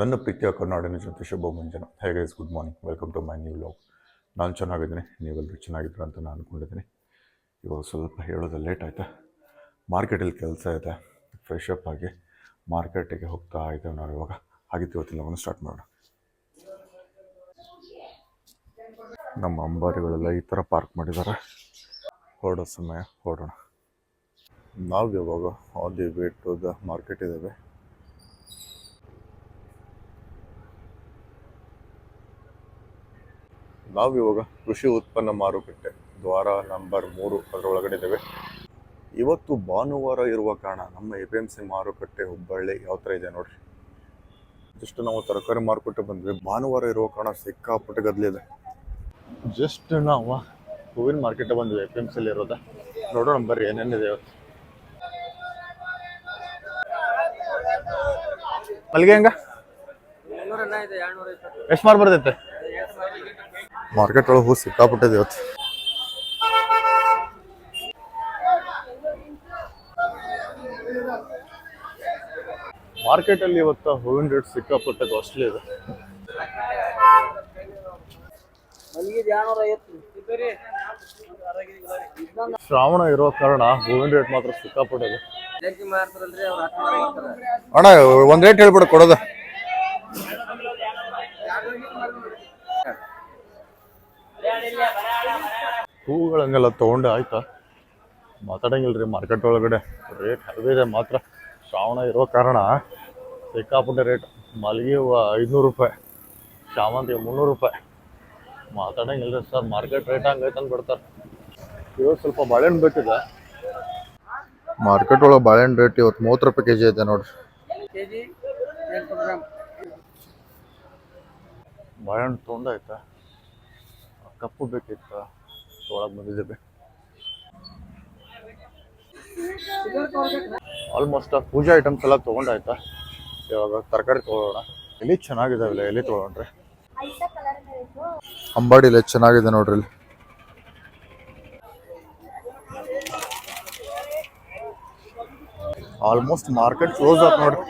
ನನ್ನ ಪ್ರೀತಿಯ ಕರ್ನಾಟಕ ಜೊತೆ ಶುಭ ಮುಂಜಾನೆ. ಹೇಗೆ good morning welcome to my new vlog ನಾನು ಚೆನ್ನಾಗಿದ್ದೀನಿ. ನೀವೆಲ್ಲರೂ ಚೆನ್ನಾಗಿದ್ದೀರ ಅಂತ ನಾನು ಅಂದ್ಕೊಂಡಿದ್ದೀನಿ ಇವಾಗ ಸ್ವಲ್ಪ ಹೇಳೋದು ಲೇಟ್ ಆಯಿತಾ? ಮಾರ್ಕೆಟಲ್ಲಿ ಕೆಲಸ ಇದೆ. ಫ್ರೆಶ್ ಅಪ್ ಆಗಿ ಮಾರ್ಕೆಟಿಗೆ ಹೋಗ್ತಾ ಇದ್ದೇವೆ ನಾವು ಇವಾಗ. ಹಾಗಿತ್ತು ಇವತ್ತಿನ ಸ್ಟಾರ್ಟ್ ಮಾಡೋಣ. ನಮ್ಮ ಅಂಬಾರಿಗಳೆಲ್ಲ ಈ ಥರ ಪಾರ್ಕ್ ಮಾಡಿದ್ದಾರೆ. ಹೊರಡೋ ಸಮಯ, ಹೊರಡೋಣ. ನಾವು ಇವಾಗ all the way to the market ಇದ್ದೇವೆ. ನಾವು ಇವಾಗ ಕೃಷಿ ಉತ್ಪನ್ನ ಮಾರುಕಟ್ಟೆ ದ್ವಾರ ನಂಬರ್ ಮೂರು ಅದರೊಳಗಡೆ ಇದ್ದೇವೆ. ಇವತ್ತು ಭಾನುವಾರ ಇರುವ ಕಾರಣ ನಮ್ಮ ಎ ಪಿ ಎಂ ಸಿ ಮಾರುಕಟ್ಟೆ ಹುಬ್ಬಳ್ಳಿ ಯಾವ ಥರ ಇದೆ ನೋಡ್ರಿ? ಜಸ್ಟ್ ನಾವು ತರಕಾರಿ ಮಾರುಕಟ್ಟೆ ಬಂದ್ವಿ. ಭಾನುವಾರ ಇರುವ ಕಾರಣ ಸಿಕ್ಕಾಪಟ್ಟೆ ಗದ್ಲಿದೆ ಜಸ್ಟ್ ನಾವು ಹೂವಿನ ಮಾರ್ಕೆಟ್ ಬಂದ್ವಿ ಎ ಪಿ ಎಂ ಸಿಲಿ ಇರೋದ. ನೋಡೋಣ ಬರ್ರಿ ಏನೇನಿದೆ ಇವತ್ತು. ಮಲ್ಲಿಗೆ ಹೆಂಗ? ಎಷ್ಟು ಮಾರು ಬರ್ತೈತೆ? ಮಾರ್ಕೆಟ್ ಒಳಗೆ ಹೂ ಸಿಕ್ಕಾಪಟ್ಟಿದೆ ಇವತ್ತು. ಮಾರ್ಕೆಟ್ ಅಲ್ಲಿ ಇವತ್ತು ಹೂವಿನ ರೇಟ್ ಸಿಕ್ಕಾಪಟ್ಟೆ ಕಾಸ್ಟ್ಲಿ ಇದೆ. ಶ್ರಾವಣ ಇರೋ ಕಾರಣ ಹೂವಿನ ರೇಟ್ ಮಾತ್ರ ಸಿಕ್ಕಾಪಟ್ಟೆ ಇದೆ ಅಣ್ಣ ಒಂದ್ ರೇಟ್ ಹೇಳ್ಬಿಡು ಕೊಡೋದ. ಹೂಗಳನ್ನೆಲ್ಲ ತಗೊಂಡೆ ಆಯ್ತಾ? ರೀ ಮಾರ್ಕೆಟ್ ಒಳಗಡೆ. ರೇಟ್ ಇದೆ ಮಾತ್ರ. ಶ್ರಾವಣ ಇರೋ ಕಾರಣ ಸಿಕ್ಕಾಪಟ್ಟೆ ರೇಟ್ ಮಲ್ಲಿಗೆ ಹೂವು ಐದುನೂರು ರೂಪಾಯಿ ಶಾವಂತಿಗೆ ಮುನ್ನೂರು ರೂಪಾಯಿ. ಮಾತಾಡಂಗಿಲ್ರಿ ಸರ್ ಮಾರ್ಕೆಟ್ ರೇಟ್ ಹಂಗೈತೆ ಅಂದ್ಬಿಡ್ತಾರೆ ಇವತ್ತು ಸ್ವಲ್ಪ ಬಾಳೆಹಣ್ಣು ಬೇಕಿದೆ ಮಾರ್ಕೆಟ್ ಒಳಗೆ ಬಾಳೆಹಣ್ಣು ರೇಟ್ ಇವತ್ತು ಮೂವತ್ತು ರೂಪಾಯಿ ಕೆ ಜಿ ಐತೆ ನೋಡ್ರಿ. ಬಾಳೆಹಣ್ಣು ತೊಗೊಂಡಾಯ್ತಾ ಕಪ್ಪು ಬೇಕಿತ್ತ ಒಳಗೆ ಬಂದಿದ್ದೇವೆ ಆಲ್ಮೋಸ್ಟ್ ಪೂಜಾ ಐಟಮ್ಸ್ ಎಲ್ಲ ತೊಗೊಂಡಾಯ್ತಾ? ಇವಾಗ ತರಕಾರಿ ತೊಗೊಳ್ಳೋಣ. ಎಲ್ಲಿ ಚೆನ್ನಾಗಿದಾವಿಲ್ಲ ಎಲ್ಲಿ ಅಂಬಾಡಿ ಅಂಬಾಡಿಲಿ ಚೆನ್ನಾಗಿದೆ ನೋಡ್ರಿ ಇಲ್ಲಿ. ಆಲ್ಮೋಸ್ಟ್ ಮಾರ್ಕೆಟ್ ಕ್ಲೋಸ್ ಆಯ್ತು ನೋಡ್ರಿ.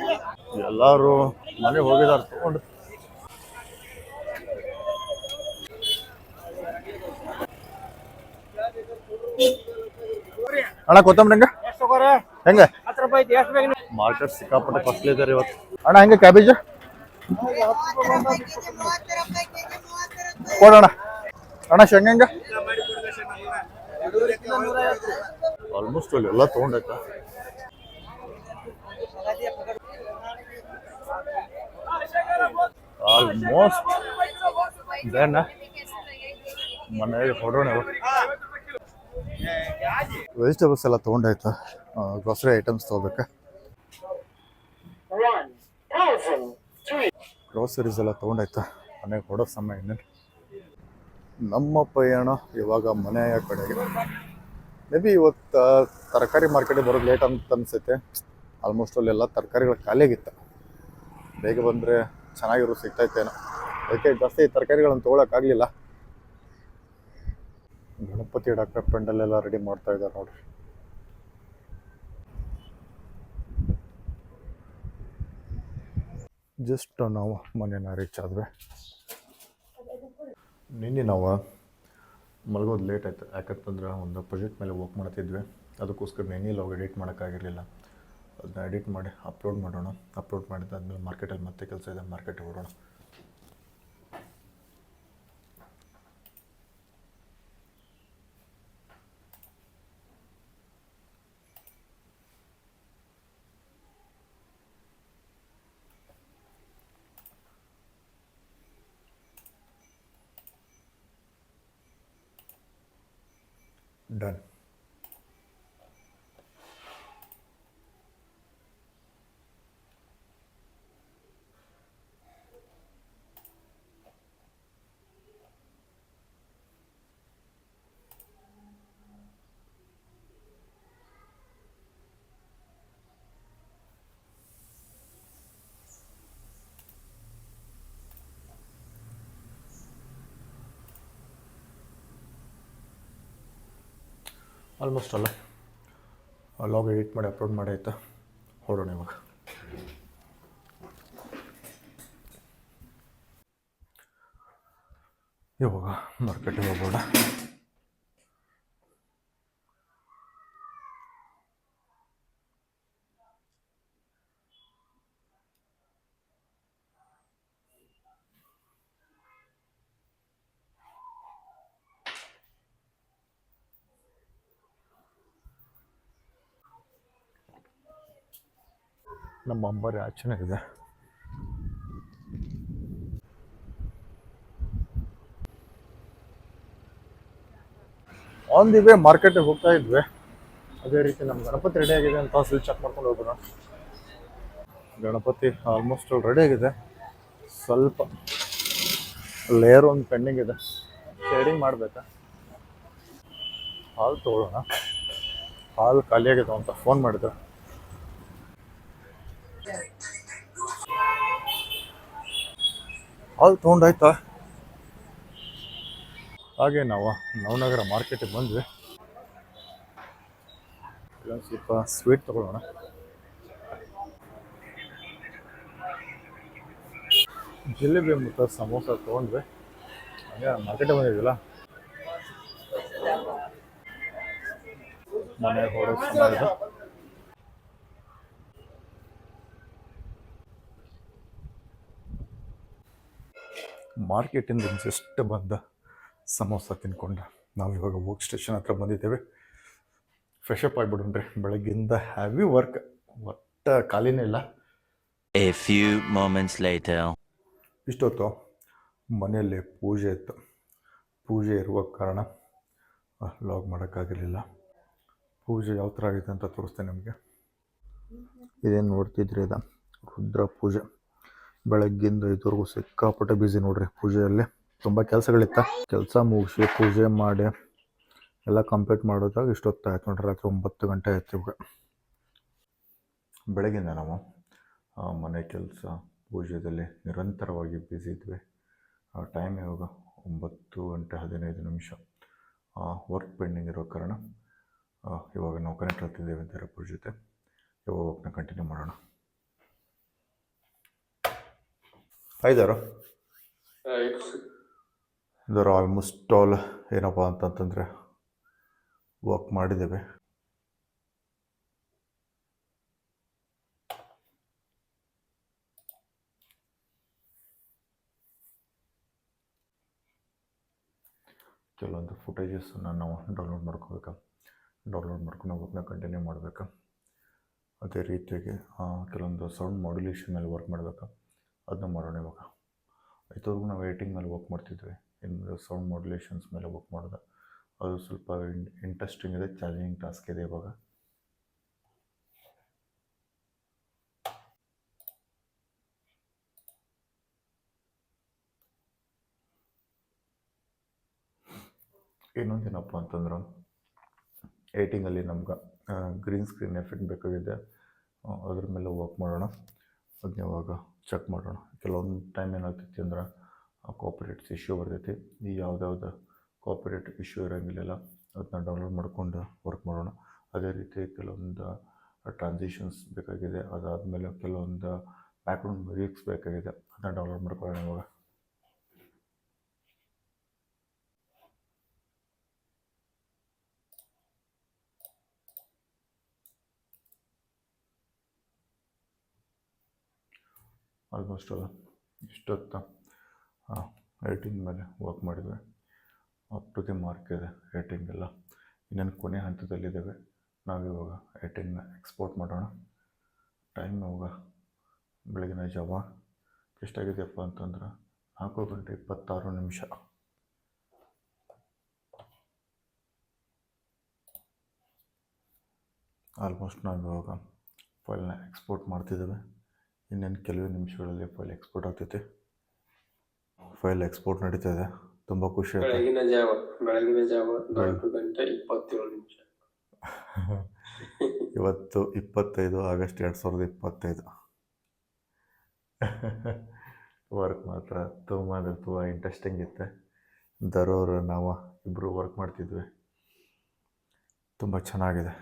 ಎಲ್ಲರೂ ಮನೆಗೆ ಹೋಗಿದ್ದಾರೆ ತಗೊಂಡು ಅಣ್ಣ ಕೊತ್ತಂಬರಿ ಹೆಂಗ? ಹೆಂಗ? ಮಾರ್ಕೆಟ್ ಸಿಕ್ಕಾಪಟ್ಟೆ ಕಾಸ್ಟ್ಲಿ ಇದಾರೆ ಇವತ್ತು. ಅಣ್ಣ ಹೆಂಗೆ ಕ್ಯಾಬೇಜ್ ಕೊಡೋಣ ಅಣ್ಣ. ಶೇಂಗ ಹೆಂಗ? ಆಲ್ಮೋಸ್ಟ್ ಅಲ್ಲಿ ಎಲ್ಲ ತಗೊಂಡೈತ. ಆಲ್ಮೋಸ್ಟ್ ದೆನ್ ಮನೆಗೆ ಹೊರಡೋಣ ವೆಜಿಟೇಬಲ್ಸ್ ಎಲ್ಲ ತೊಗೊಂಡಾಯ್ತು. ಗ್ರೋಸರಿ ಐಟಮ್ಸ್ ತೊಗೋಬೇಕಾ? ಗ್ರೋಸರೀಸ್ ಎಲ್ಲ ತೊಗೊಂಡಾಯ್ತು. ಮನೆಗೆ ಹೊಡೋ ಸಮಯ ಇನ್ನೇನು. ನಮ್ಮ ಪ್ರಯಾಣ ಇವಾಗ ಮನೆಯ ಕಡೆಗೆ. ಮೇ ಬಿ ಇವತ್ತು ತರಕಾರಿ ಮಾರ್ಕೆಟಿಗೆ ಬರೋದು ಲೇಟ್ ಅಂತ ಅನ್ಸುತ್ತೆ. ಆಲ್ಮೋಸ್ಟ್ ಅಲ್ಲೆಲ್ಲ ತರಕಾರಿಗಳು ಖಾಲಿಯಾಗಿತ್ತು. ಬೇಗ ಬಂದರೆ ಚೆನ್ನಾಗಿರೋ ಸಿಗ್ತಾಯಿತ್ತೇನೋ ಅದಕ್ಕೆ ಜಾಸ್ತಿ ತರಕಾರಿಗಳನ್ನು ತೊಗೊಳಕ್ಕಾಗಲಿಲ್ಲ ಗಣಪತಿ ಡಾಕ್ಟರ್ ಪೆಂಡಲ್ ಎಲ್ಲ ರೆಡಿ ಮಾಡ್ತಾ ಇದ್ದಾರೆ ನೋಡ್ರಿ ಜಸ್ಟ್ ನಾವು ಮನೇನ ರೀಚ್ ಆದ್ವಿ. ನಿನ್ನೆ ನಾವು ಮಲಗೋದು ಲೇಟ್ ಆಯ್ತು. ಯಾಕಂತಂದ್ರೆ ಒಂದು ಪ್ರಾಜೆಕ್ಟ್ ಮೇಲೆ ವರ್ಕ್ ಮಾಡ್ತಿದ್ವಿ. ಅದಕ್ಕೋಸ್ಕರ ನೆನಿಲ್ಲ ಲಾಗ್ ಎಡಿಟ್ ಮಾಡೋಕ್ಕಾಗಿರಲಿಲ್ಲ ಅದನ್ನ ಎಡಿಟ್ ಮಾಡಿ ಅಪ್ಲೋಡ್ ಮಾಡೋಣ. ಅಪ್ಲೋಡ್ ಮಾಡಿದ್ದಾದ್ಮೇಲೆ ಮಾರ್ಕೆಟಲ್ಲಿ ಮತ್ತೆ ಕೆಲಸ ಇದೆ ಮಾರ್ಕೆಟಿಗೆ ಹೊಡೋಣ ಆಲ್ಮೋಸ್ಟ್ ಅಲ್ಲ. ಲಾಗ್ ಎಡಿಟ್ ಮಾಡಿ ಅಪ್ಲೋಡ್ ಮಾಡಿ ಆಯಿತಾ? ಹೊರಡೋಣ ಇವಾಗ. ಇವಾಗ ಮಾರ್ಕೆಟಿಗೆ ಹೋಗೋಣ. ನಮ್ಮ ಅಂಬಾರಿ ಆಚೆನೇ ಇದೆ. ಆನ್ ದಿ ವೇ ಮಾರ್ಕೆಟಿಗೆ ಹೋಗ್ತಾ ಇದ್ವಿ. ಅದೇ ರೀತಿ ನಮ್ಮ ಗಣಪತಿ ರೆಡಿ ಆಗಿದೆ ಅಂತ ಸ್ವಿಚ್ ಚೆಕ್ ಮಾಡ್ಕೊಂಡು ಹೋಗೋಣ. ಗಣಪತಿ ಆಲ್ಮೋಸ್ಟ್ ರೆಡಿ ಆಗಿದೆ. ಸ್ವಲ್ಪ ಲೇಯರ್ ಒಂದು ಪೆಂಡಿಂಗ್ ಇದೆ. ಶೇಡಿಂಗ್ ಮಾಡಬೇಕಾ? ಹಾಲು ತೊಗೊಳ್ಳೋಣ. ಹಾಲು ಖಾಲಿಯಾಗಿದೆ ಅಂತ ಫೋನ್ ಮಾಡಿದೆ ಹಾಲು ತೊಗೊಂಡಾಯ್ತಾ. ಹಾಗೆ ನಾವು ನವನಗರ ಮಾರ್ಕೆಟಿಗೆ ಬಂದ್ವಿ. ಇಲ್ಲೊಂದು ಸ್ವಲ್ಪ ಸ್ವೀಟ್ ತಗೊಳ್ಳೋಣ. ಜಿಲೇಬಿ ಮತ್ತು ಸಮೋಸ ತೊಗೊಂಡ್ವಿ. ಹಂಗೆ ಮಾರ್ಕೆಟಿಗೆ ಬಂದಿದ್ವಿಲ್ಲ ಮನೆ ಹೊರಗೆ ಸಮಯ ಇದೆ ಮಾರ್ಕೆಟಿಂದ ಜಸ್ಟ್ ಬಂದ ಸಮೋಸ ತಿನ್ಕೊಂಡ. ನಾವು ಇವಾಗ ವರ್ಕ್ ಸ್ಟೇಷನ್ ಹತ್ರ ಬಂದಿದ್ದೇವೆ. ಫ್ರೆಶ್ ಅಪ್ ಆಗಿಬಿಡೋಣ್ರಿ ಬೆಳಗ್ಗಿಂದ ಹ್ಯಾವಿ ವರ್ಕ್ ಒಟ್ಟು ಖಾಲಿನೇ ಇಲ್ಲ. ಎ ಫ್ಯೂ ಮೊಮೆಂಟ್ಸ್ ಲೈಟ್ ಇಷ್ಟೊತ್ತು ಮನೆಯಲ್ಲಿ ಪೂಜೆ ಇತ್ತು. ಪೂಜೆ ಇರುವ ಕಾರಣ ಲಾಗ್ ಮಾಡೋಕ್ಕಾಗಿರಲಿಲ್ಲ ಪೂಜೆ ಯಾವ ಥರ ಆಗಿದೆ ಅಂತ ತೋರಿಸ್ತೇನೆ ನಿಮಗೆ. ಇದೇನು ನೋಡ್ತಿದ್ರಿ ಇದು? ರುದ್ರ ಪೂಜೆ. ಬೆಳಗ್ಗಿಂದ ಇದುವರೆಗೂ ಸಿಕ್ಕಾಪಟ್ಟೆ ಬ್ಯುಸಿ ನೋಡ್ರಿ ಪೂಜೆಯಲ್ಲಿ. ತುಂಬ ಕೆಲಸಗಳಿತ್ತ. ಕೆಲಸ ಮುಗಿಸಿ ಪೂಜೆ ಮಾಡಿ ಎಲ್ಲ ಕಂಪ್ಲೀಟ್ ಮಾಡೋದಾಗ ಇಷ್ಟೊತ್ತು ಆಯ್ತು ನೋಡ್ರಿ, ರಾತ್ರಿ ಒಂಬತ್ತು ಗಂಟೆ ಆಯ್ತು ಇವಾಗ. ಬೆಳಗ್ಗಿಂದ ನಾವು ಮನೆ ಕೆಲಸ ಪೂಜೆದಲ್ಲಿ ನಿರಂತರವಾಗಿ ಬ್ಯುಸಿ ಇದ್ವಿ. ಟೈಮ್ ಇವಾಗ ಒಂಬತ್ತು ಗಂಟೆ ಹದಿನೈದು ನಿಮಿಷ. ವರ್ಕ್ ಪೆಂಡಿಂಗ್ ಇರೋ ಕಾರಣ ಇವಾಗ ನಾವು ಕನೆಕ್ಟ್ ಆಗ್ತಿದ್ದೇವೆ ಬೇರೆ ಪೂಜೆ ಜೊತೆ. ಇವಾಗ ಕಂಟಿನ್ಯೂ ಮಾಡೋಣ. ಐದಾರು? ಇದರ ಆಲ್ಮೋಸ್ಟ್ ಆಲ್ ಏನಪ್ಪ ಅಂತಂತಂದರೆ ವರ್ಕ್ ಮಾಡಿದ್ದೇವೆ. ಕೆಲವೊಂದು ಫುಟೇಜಸ್ಸನ್ನು ನಾವು ಡೌನ್ಲೋಡ್ ಮಾಡ್ಕೋಬೇಕು ಡೌನ್ಲೋಡ್ ಮಾಡ್ಕೊಂಡು ವರ್ಕ್ನ ಕಂಟಿನ್ಯೂ ಮಾಡಬೇಕು. ಅದೇ ರೀತಿಯಾಗಿ ಕೆಲವೊಂದು ಸೌಂಡ್ ಮಾಡ್ಯುಲೇಷನ್ ಮೇಲೆ ವರ್ಕ್ ಮಾಡಬೇಕು. ಅದನ್ನ ಮಾಡೋಣ ಇವಾಗ. ಇದುವರೆಗೂ ನಾವು ಏಟಿಂಗ್ ಮೇಲೆ ವರ್ಕ್ ಮಾಡ್ತಿದ್ವಿ. ಇನ್ನು ಸೌಂಡ್ ಮಾಡ್ಯುಲೇಷನ್ಸ್ ಮೇಲೆ ವರ್ಕ್ ಮಾಡಿದೆ. ಅದು ಸ್ವಲ್ಪ ಇಂಟ್ರೆಸ್ಟಿಂಗ್ ಇದೆ ಚಾಲೆಂಜಿಂಗ್ ಟಾಸ್ಕ್ ಇದೆ ಇವಾಗ. ಇನ್ನೊಂದೇನಪ್ಪ ಅಂತಂದ್ರೆ ಏಟಿಂಗಲ್ಲಿ ನಮ್ಗೆ ಗ್ರೀನ್ ಸ್ಕ್ರೀನ್ ಎಫೆಕ್ಟ್ ಬೇಕಾಗಿದೆ. ಅದ್ರ ಮೇಲೆ ವರ್ಕ್ ಮಾಡೋಣ. ಅದನ್ನ ಇವಾಗ ಚೆಕ್ ಮಾಡೋಣ. ಕೆಲವೊಂದು ಟೈಮ್ ಏನಾಗ್ತೈತಿ ಅಂದ್ರೆ ಕಾಪರೇಟ್ಸ್ ಇಶ್ಯೂ ಬರ್ತೈತಿ. ಈ ಯಾವುದ್ಯಾವ್ದು ಕಾಪರೇಟ್ ಇಶ್ಯೂ ಇರೋಂಗಿಲ್ಲ ಅದನ್ನ ಡೌನ್ಲೋಡ್ ಮಾಡ್ಕೊಂಡು ವರ್ಕ್ ಮಾಡೋಣ. ಅದೇ ರೀತಿ ಕೆಲವೊಂದು ಟ್ರಾನ್ಸಿಷನ್ಸ್ ಬೇಕಾಗಿದೆ. ಅದಾದಮೇಲೆ ಕೆಲವೊಂದು ಬ್ಯಾಕ್ಗ್ರೌಂಡ್ ಮ್ಯೂಸಿಕ್ಸ್ ಬೇಕಾಗಿದೆ. ಅದನ್ನ ಡೌನ್ಲೋಡ್ ಮಾಡ್ಕೊಳ್ಳೋಣ ಇವಾಗ. ಆಲ್ಮೋಸ್ಟ್ ಇಷ್ಟೊತ್ತ ರೇಟಿಂಗ್ ಮೇಲೆ ವರ್ಕ್ ಮಾಡಿದ್ವಿ. ಅಪ್ ಟು ದಿ ಮಾರ್ಕ್ ಇದೆ ರೇಟಿಂಗ್ ಎಲ್ಲ. ಇನ್ನೇನು ಕೊನೆ ಹಂತದಲ್ಲಿದ್ದೇವೆ. ನಾವಿವಾಗ ರೇಟಿಂಗ್ನ ಎಕ್ಸ್ಪೋರ್ಟ್ ಮಾಡೋಣ. ಟೈಮ್ ಇವಾಗ ಬೆಳಗಿನ ಜಾವ. ಎಷ್ಟಾಗಿದೆಯಪ್ಪ ಅಂತಂದ್ರೆ ನಾಲ್ಕು ಗಂಟೆ ಇಪ್ಪತ್ತಾರು ನಿಮಿಷ. ಆಲ್ಮೋಸ್ಟ್ ನಾವು ಇವಾಗ ಫೈಲ್ನ ಎಕ್ಸ್ಪೋರ್ಟ್ ಮಾಡ್ತಿದ್ದೇವೆ. ಇನ್ನೇನು ಕೆಲವೇ ನಿಮಿಷಗಳಲ್ಲಿ ಫೈಲ್ ಎಕ್ಸ್ಪೋರ್ಟ್ ಆಗ್ತೈತೆ. ಫೈಲ್ ಎಕ್ಸ್ಪೋರ್ಟ್ ನಡೀತಾ ಇದೆ. ತುಂಬ ಖುಷಿ ಆಯ್ತು. ಬೆಳಗಿನ ಜಾವ ಬೆಳಗಿನ ಜಾವ ನಾಲ್ಕು ಗಂಟೆ ಇಪ್ಪತ್ತೇಳು ನಿಮಿಷ. ಇವತ್ತು ಇಪ್ಪತ್ತೈದು ಆಗಸ್ಟ್ ಎರಡು ಸಾವಿರದ ಇಪ್ಪತ್ತೈದು. ವರ್ಕ್ ಮಾತ್ರ ತುಂಬ ಅಂದರೆ ತುಂಬ ಇಂಟ್ರೆಸ್ಟಿಂಗ್ ಇತ್ತು. ದರೋರು ನಾವು ಇಬ್ಬರು ವರ್ಕ್ ಮಾಡ್ತಿದ್ವಿ. ತುಂಬ ಚೆನ್ನಾಗಿದೆ.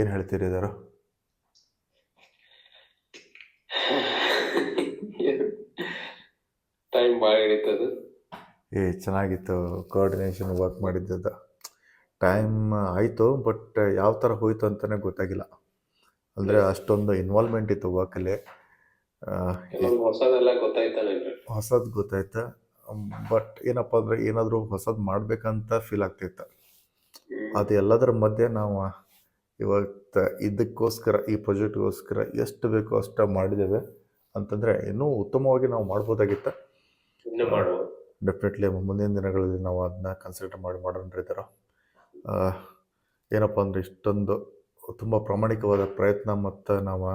ಏನು ಹೇಳ್ತೀರಿ ದರೋ ಟೈಮ್ ಭಾಳ ಹಿಡಿತದ. ಏ ಚೆನ್ನಾಗಿತ್ತು ಕೋಆರ್ಡಿನೇಷನ್ ವರ್ಕ್ ಮಾಡಿದ್ದದ್ದು. ಟೈಮ್ ಆಯಿತು ಬಟ್ ಯಾವ ಥರ ಹೋಯಿತು ಅಂತಲೇ ಗೊತ್ತಾಗಿಲ್ಲ. ಅಂದರೆ ಅಷ್ಟೊಂದು ಇನ್ವಾಲ್ವ್ಮೆಂಟ್ ಇತ್ತು ವರ್ಕಲ್ಲಿ ಹೊಸದೆಲ್ಲ ಗೊತ್ತಾಯ್ತಾನೇನ್ರಿ ಹೊಸದು ಗೊತ್ತಾಯ್ತು. ಬಟ್ ಏನಪ್ಪ ಅಂದರೆ ಏನಾದರೂ ಹೊಸದು ಮಾಡಬೇಕಂತ ಫೀಲ್ ಆಗ್ತಿತ್ತು ಅದು ಎಲ್ಲದರ ಮಧ್ಯೆ ನಾವು ಇವತ್ತು ಇದಕ್ಕೋಸ್ಕರ ಈ ಪ್ರಾಜೆಕ್ಟ್ಗೋಸ್ಕರ ಎಷ್ಟು ಬೇಕೋ ಅಷ್ಟು ಮಾಡಿದ್ದೇವೆ. ಅಂತಂದರೆ ಇನ್ನೂ ಉತ್ತಮವಾಗಿ ನಾವು ಮಾಡ್ಬೋದಾಗಿತ್ತು. ಇನ್ನೂ ಮಾಡುವ. ಡೆಫಿನೆಟ್ಲಿ ಮುಂದಿನ ದಿನಗಳಲ್ಲಿ ನಾವು ಅದನ್ನ ಕನ್ಸಲ್ಟ್ ಮಾಡಿ ಮಾಡೋಣ್ರಿದ್ದಾರ ಏನಪ್ಪ ಅಂದರೆ ಇಷ್ಟೊಂದು ತುಂಬ ಪ್ರಾಮಾಣಿಕವಾದ ಪ್ರಯತ್ನ ಮತ್ತು ನಾವು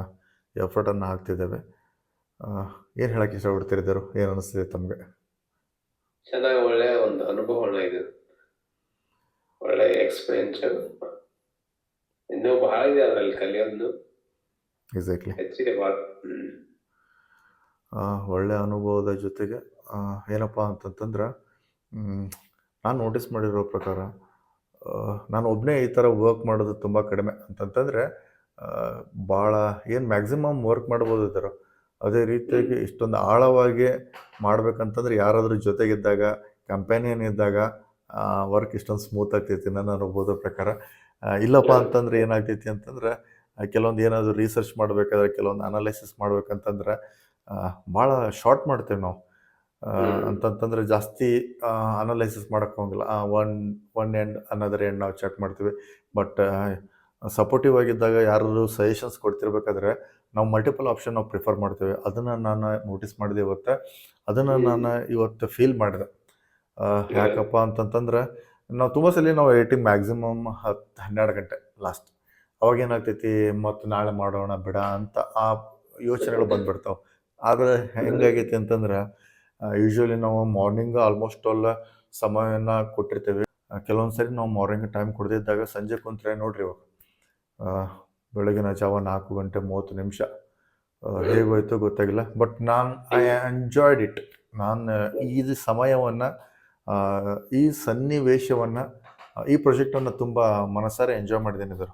ಎಫರ್ಟನ್ನು ಹಾಕ್ತಿದ್ದೇವೆ. ಏನು ಹೇಳಕ್ಕೆ ಇಷ್ಟಪಡ್ತಿರಿದ್ದರು ಏನು ಅನಿಸ್ತಿದೆ ತಮಗೆ? ಚೆನ್ನಾಗಿ ಒಳ್ಳೆಯ ಒಂದು ಅನುಭವ ಇದು. ಒಳ್ಳೆಯ ಎಕ್ಸ್ಪೀರಿಯನ್ಸ್ ಇನ್ನೂ ಬಹಳ ಇದೆ ಅದರಲ್ಲಿ ಕಲಿಯೋದು ಎಕ್ಸಾಕ್ಟ್ಲಿ ಹೆಚ್ಚಿದೆ ಬಹಳ ಒಳ್ಳೆಯ ಒಳ್ಳೆ ಅನುಭವದ ಜೊತೆಗೆ ಏನಪ್ಪ ಅಂತಂತಂದ್ರೆ ನಾನು ನೋಟಿಸ್ ಮಾಡಿರೋ ಪ್ರಕಾರ ನಾನು ಒಬ್ಬನೇ ಈ ಥರ ವರ್ಕ್ ಮಾಡೋದು ತುಂಬ ಕಡಿಮೆ. ಅಂತಂತಂದರೆ ಭಾಳ ಏನು ಮ್ಯಾಕ್ಸಿಮಮ್ ವರ್ಕ್ ಮಾಡ್ಬೋದು ಇದ್ದಾರೆ ಅದೇ ರೀತಿಯಾಗಿ ಇಷ್ಟೊಂದು ಆಳವಾಗಿ ಮಾಡ್ಬೇಕಂತಂದ್ರೆ ಯಾರಾದರೂ ಜೊತೆಗಿದ್ದಾಗ ಕಂಪ್ಯಾನಿಯನ್ ಇದ್ದಾಗ ವರ್ಕ್ ಇಷ್ಟೊಂದು ಸ್ಮೂತ್ ಆಗ್ತೈತಿ ನನ್ನ ಅನುಭವದ ಪ್ರಕಾರ. ಇಲ್ಲಪ್ಪ ಅಂತಂದ್ರೆ ಏನಾಗ್ತೈತಿ ಅಂತಂದ್ರೆ ಕೆಲವೊಂದು ಏನಾದರೂ ರಿಸರ್ಚ್ ಮಾಡಬೇಕಾದ್ರೆ ಕೆಲವೊಂದು ಅನಾಲಿಸಿಸ್ ಮಾಡ್ಬೇಕಂತಂದ್ರೆ ಭಾಳ ಶಾರ್ಟ್ ಮಾಡ್ತೇವೆ ನಾವು. ಅಂತಂತಂದ್ರೆ ಜಾಸ್ತಿ ಅನಲೈಸಿಸ್ ಮಾಡೋಕ್ಕೆ ಹೋಗಲ್ಲ ಒನ್ ಒನ್ ಎಂಡ್ ಅನ್ನೋದ್ರ ಎಂಡ್ ನಾವು ಚೆಕ್ ಮಾಡ್ತೀವಿ. ಬಟ್ ಸಪೋರ್ಟಿವ್ ಆಗಿದ್ದಾಗ ಯಾರು ಸಜೆಷನ್ಸ್ ಕೊಡ್ತಿರ್ಬೇಕಾದ್ರೆ ನಾವು ಮಲ್ಟಿಪಲ್ ಆಪ್ಷನ್ ನಾವು ಪ್ರಿಫರ್ ಮಾಡ್ತೇವೆ. ಅದನ್ನು ನಾನು ನೋಟಿಸ್ ಮಾಡಿದೆ ಇವತ್ತು. ಅದನ್ನು ನಾನು ಇವತ್ತು ಫೀಲ್ ಮಾಡಿದೆ. ಯಾಕಪ್ಪ ಅಂತಂತಂದ್ರೆ ನಾವು ತುಂಬ ಸಲ ನಾವು ಏಟಿಂಗ್ ಮ್ಯಾಕ್ಸಿಮಮ್ ಹತ್ತು ಹನ್ನೆರಡು ಗಂಟೆ ಲಾಸ್ಟ್ ಅವಾಗ ಏನಾಗ್ತೈತಿ ಮತ್ತು ನಾಳೆ ಮಾಡೋಣ ಬಿಡ ಅಂತ ಆ ಯೋಚನೆಗಳು ಬಂದ್ಬಿಡ್ತಾವೆ. ಆದರೆ ಹೆಂಗಾಗೈತಿ ಅಂತಂದ್ರೆ ಯೂಶ್ವಲಿ ನಾವು ಮಾರ್ನಿಂಗ್ ಆಲ್ಮೋಸ್ಟ್ ಆಲ್ ಸಮಯವನ್ನು ಕೊಟ್ಟಿರ್ತೇವೆ. ಕೆಲವೊಂದು ಸರಿ ನಾವು ಮಾರ್ನಿಂಗ್ ಟೈಮ್ ಕೊಡದಿದ್ದಾಗ ಸಂಜೆ ಕುಂತ್ರೆ ನೋಡ್ರಿ ಇವಾಗ ಬೆಳಗಿನ ಜಾವ ನಾಲ್ಕು ಗಂಟೆ ಮೂವತ್ತು ನಿಮಿಷ ಹೇಗೋಯ್ತು ಗೊತ್ತಾಗಿಲ್ಲ. ಬಟ್ ನಾನು ಐ ಎಂಜಾಯ್ಡ್ ಇಟ್ ನಾನು ಈ ಸಮಯವನ್ನು ಈ ಸನ್ನಿವೇಶವನ್ನು ಈ ಪ್ರೊಜೆಕ್ಟನ್ನು ತುಂಬ ಮನಸಾರೆ ಎಂಜಾಯ್ ಮಾಡಿದ್ದೇನೆ ಸರ್.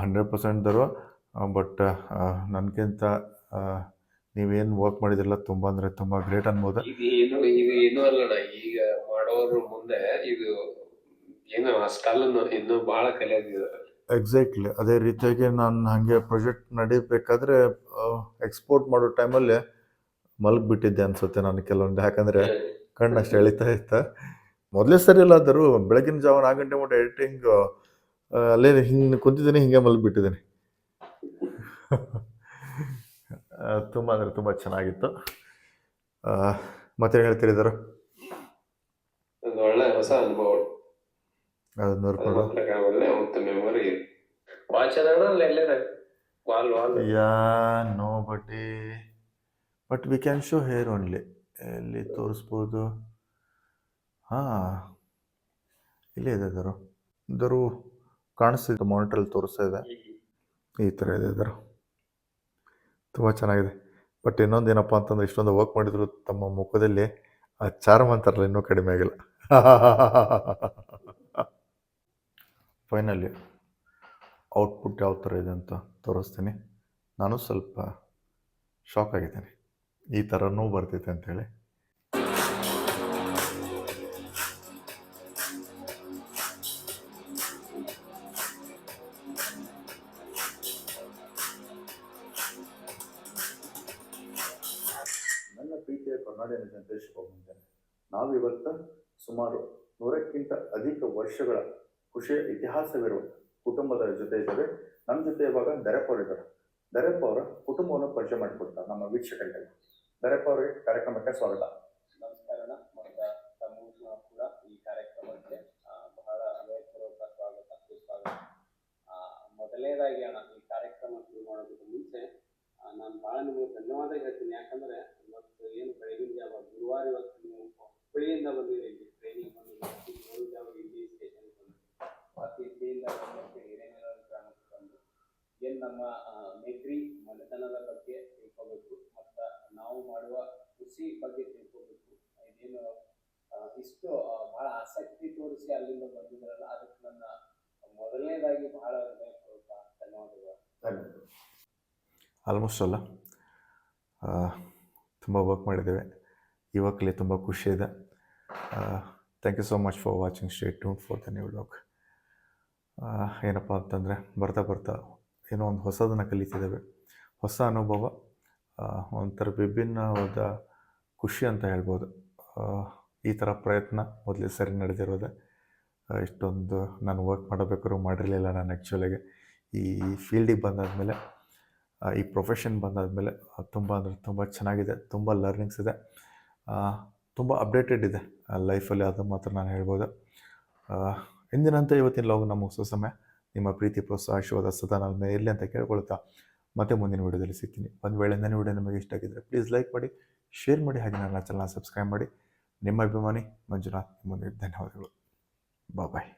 ಹಂಡ್ರೆಡ್ ಪರ್ಸೆಂಟ್ ನಿದ್ದೆನೂ ಬಟ್ ನನಗಿಂತ ನೀವೇನು ವರ್ಕ್ ಮಾಡಿದಿರಲ್ಲ ತುಂಬ ಅಂದರೆ ತುಂಬ ಗ್ರೇಟ್ ಅನ್ಬೋದು. ಇದು ಏನು ಇದು ಏನು ಅಲ್ಲಣ್ಣ ಈಗ ಮಾಡೋರು ಮುಂದೆ ಇದು ಏನು ಅಷ್ಟಲ್ಲ ಇನ್ನೂ ಭಾಳ ಕಲಿಯೋದಿದೆ. ಎಕ್ಸಾಕ್ಟ್ಲಿ ಅದೇ ರೀತಿಯಾಗಿ ನಾನು ಹಾಗೆ ಪ್ರಾಜೆಕ್ಟ್ ನಡೀಬೇಕಾದ್ರೆ ಎಕ್ಸ್ಪೋರ್ಟ್ ಮಾಡೋ ಟೈಮಲ್ಲಿ ಮಲಗಿಬಿಟ್ಟಿದ್ದೆ ಅನಿಸುತ್ತೆ ನಾನು ಕೆಲವೊಂದು. ಯಾಕಂದರೆ ಕಣ್ಣಷ್ಟು ಎಳಿತಾ ಇತ್ತು. ಮೊದಲೇ ಸರಿ ಎಲ್ಲಾದರೂ ಬೆಳಗಿನ ಜಾವ ನಾಲ್ಕು ಗಂಟೆ ಮಟ್ಟ ಎಡಿಟಿಂಗ್ ಅಲ್ಲೇ ಹಿಂಗೆ ಕುಂತಿದ್ದೀನಿ ಹಿಂಗೆ ಮಲಗಿಬಿಟ್ಟಿದ್ದೀನಿ. ತುಂಬ ಅಂದರೆ ತುಂಬ ಚೆನ್ನಾಗಿತ್ತು. ಮತ್ತೇನು ಮತ್ತೆ ಹೇಳ್ತೀರಿ ಇದರ ಒಳ್ಳೆ ಹೊಸ ಅನುಭವ. ಅದು ನೋಡ್ಕೊಂಡು. ಒಳ್ಳೆ ಒಂದು memory watch wall wall. Ya know but but we can show here only ಎಲ್ಲಿ ತೋರಿಸ್ಬೋದು? ಹಾಂ. ಇಲ್ಲೇ ಇದೆ ಇದರು ಇದ್ದರು ಕಾಣಿಸ್ತಿದೆ ಮಾನಿಟ್ರಲ್ಲಿ ತೋರಿಸ್ತಾ ಇದೆ. ಈ ಥರ ಇದೆ ಇದರ ತುಂಬ ಚೆನ್ನಾಗಿದೆ. ಬಟ್ ಇನ್ನೊಂದು ಏನಪ್ಪ ಅಂತಂದ್ರೆ, ಇಷ್ಟೊಂದು ವರ್ಕ್ ಮಾಡಿದ್ರು ತಮ್ಮ ಮುಖದಲ್ಲಿ ಆ ಚಾರ್ಮ್ ಅಂತಾರಲ್ಲ ಇನ್ನೂ ಕಡಿಮೆ ಆಗಿಲ್ಲ. ಫೈನಲಿ ಔಟ್ಪುಟ್ ಯಾವ ಥರ ಇದೆ ಅಂತ ತೋರಿಸ್ತೀನಿ. ನಾನು ಸ್ವಲ್ಪ ಶಾಕ್ ಆಗಿದ್ದೇನೆ. ಈ ಥರನೂ ಬರ್ತೈತೆ ಅಂತೇಳಿ ನಾವಿವತ್ತು ಸುಮಾರು ನೂರಕ್ಕಿಂತ ಅಧಿಕ ವರ್ಷಗಳ ಖುಷಿಯ ಇತಿಹಾಸವಿರುವ ಕುಟುಂಬದ ಜೊತೆ ಇದ್ದಾರೆ ನಮ್ಮ ಜೊತೆ ಇವಾಗ ದರೆಪ್ಪ ಇದ್ದಾರೆ. ದರೆಪ್ಪ ಅವರ ಕುಟುಂಬವನ್ನು ಪರಿಚಯ ಮಾಡಿಕೊಡ್ತಾರೆ ನಮ್ಮ ವೀಕ್ಷಕರಿಗೆ ದರೆಪ್ಪ ಅವರಿಗೆ ಕಾರ್ಯಕ್ರಮಕ್ಕೆ ಸ್ವಾಗತ. ನಮಸ್ಕಾರ ತಮ್ಮ ಕೂಡ ಈ ಕಾರ್ಯಕ್ರಮಕ್ಕೆ ಬಹಳ ಮೊದಲನೇದಾಗಿ ಅಣ್ಣ, ಈ ಕಾರ್ಯಕ್ರಮ ಶುರು ಮಾಡೋದಕ್ಕೆ ಮುಂಚೆ ನಾನು ಬಹಳ ನಿಮಗೆ ಧನ್ಯವಾದ ಹೇಳ್ತೀನಿ. ಯಾಕಂದ್ರೆ ಇವತ್ತು ಏನು ಬೆಳಗಿನ ಜಾವ, ಗುರುವಾರ ಇವತ್ತು ನೀವು ಬಂದಿದ್ದೀವಿ ಇಲ್ಲಿ ಟ್ರೈನಿಂಗ್ ಬಂದು ಏನು ನಮ್ಮ ಮೇಕ್ರಿ ಮನೆತನದ ಬಗ್ಗೆ ತಿಳ್ಕೋಬೇಕು, ಮತ್ತು ನಾವು ಮಾಡುವ ಕೃಷಿ ಬಗ್ಗೆ ತಿಳ್ಕೋಬೇಕು. ಇದೇನು ಇಷ್ಟು ಬಹಳ ಆಸಕ್ತಿ ತೋರಿಸಿ ಅಲ್ಲಿಂದ ಬಂದಿದ್ರಲ್ಲ ಅದಕ್ಕೆ ನನ್ನ ಮೊದಲನೇದಾಗಿ ಬಹಳ ಹೃದಯಪೂರ್ವಕ ಧನ್ಯವಾದಗಳು. ಆಲ್ಮೋಸ್ಟ್ ಅಲ್ಲ. ತುಂಬ ವರ್ಕ್ ಮಾಡಿದ್ದೇವೆ. ಇವಾಗಲೇ ತುಂಬ ಖುಷಿ ಇದೆ. Thank you so much for watching stay tuned for the new vlog ಏನಪ್ಪ ಅಂತಂದರೆ ಬರ್ತಾ ಬರ್ತಾ ಏನೋ ಒಂದು ಹೊಸದನ್ನು ಕಲಿತಿದ್ದೇವೆ. ಹೊಸ ಅನುಭವ ಆ, ಒಂಥರ ವಿಭಿನ್ನವಾದ ಖುಷಿ ಅಂತ ಹೇಳ್ಬೋದು. ಆ, ಈ ಥರ ಪ್ರಯತ್ನ ಮೊದಲೇ ಸರಿ ನಡೆದಿರೋದೆ. ಆ, ಇಷ್ಟೊಂದು ನಾನು ವರ್ಕ್ ಮಾಡಬೇಕಾದ್ರೂ ಮಾಡಿರಲಿಲ್ಲ ನಾನು ಆ್ಯಕ್ಚುಲಿಗೆ ಈ ಫೀಲ್ಡಿಗೆ ಬಂದಾದಮೇಲೆ ಈ ಪ್ರೊಫೆಷನ್ ಬಂದಾದಮೇಲೆ ತುಂಬ ಅಂದರೆ ತುಂಬ ಚೆನ್ನಾಗಿದೆ ತುಂಬ ಲರ್ನಿಂಗ್ಸ್ ಇದೆ. ತುಂಬ ಅಪ್ಡೇಟೆಡ್ ಇದೆ. ಲೈಫಲ್ಲಿ ಅದು ಮಾತ್ರ ನಾನು ಹೇಳ್ಬೋದು. ಇಂದಿನಂತೆ ಇವತ್ತಿನ ಲಾಗ್ ನಮ್ಮ ಹೊಸ ಸಮಯ. ನಿಮ್ಮ ಪ್ರೀತಿ, ಪ್ರೋತ್ಸಾಹ, ಆಶೀರ್ವಾದ ಸದಾ ನನ್ನ ಮೇಲೆ ಇರಲಿ ಅಂತ ಕೇಳ್ಕೊಳ್ತಾ ಮತ್ತೆ ಮುಂದಿನ ವಿಡಿಯೋದಲ್ಲಿ ಸಿಗ್ತೀನಿ. ಒಂದು ವೇಳೆ ನನ್ನ ವಿಡಿಯೋ ನಿಮಗೆ ಇಷ್ಟ ಆಗಿದ್ದರೆ ಪ್ಲೀಸ್ ಲೈಕ್ ಮಾಡಿ ಶೇರ್ ಮಾಡಿ ಹಾಗೆ ನನ್ನ ಚಾನಲ್ ಸಬ್ಸ್ಕ್ರೈಬ್ ಮಾಡಿ. ನಿಮ್ಮ ಅಭಿಮಾನಿ ಮಂಜುನಾಥ್ ಮುಂದೆ ಧನ್ಯವಾದಗಳು. ಬಾಯ್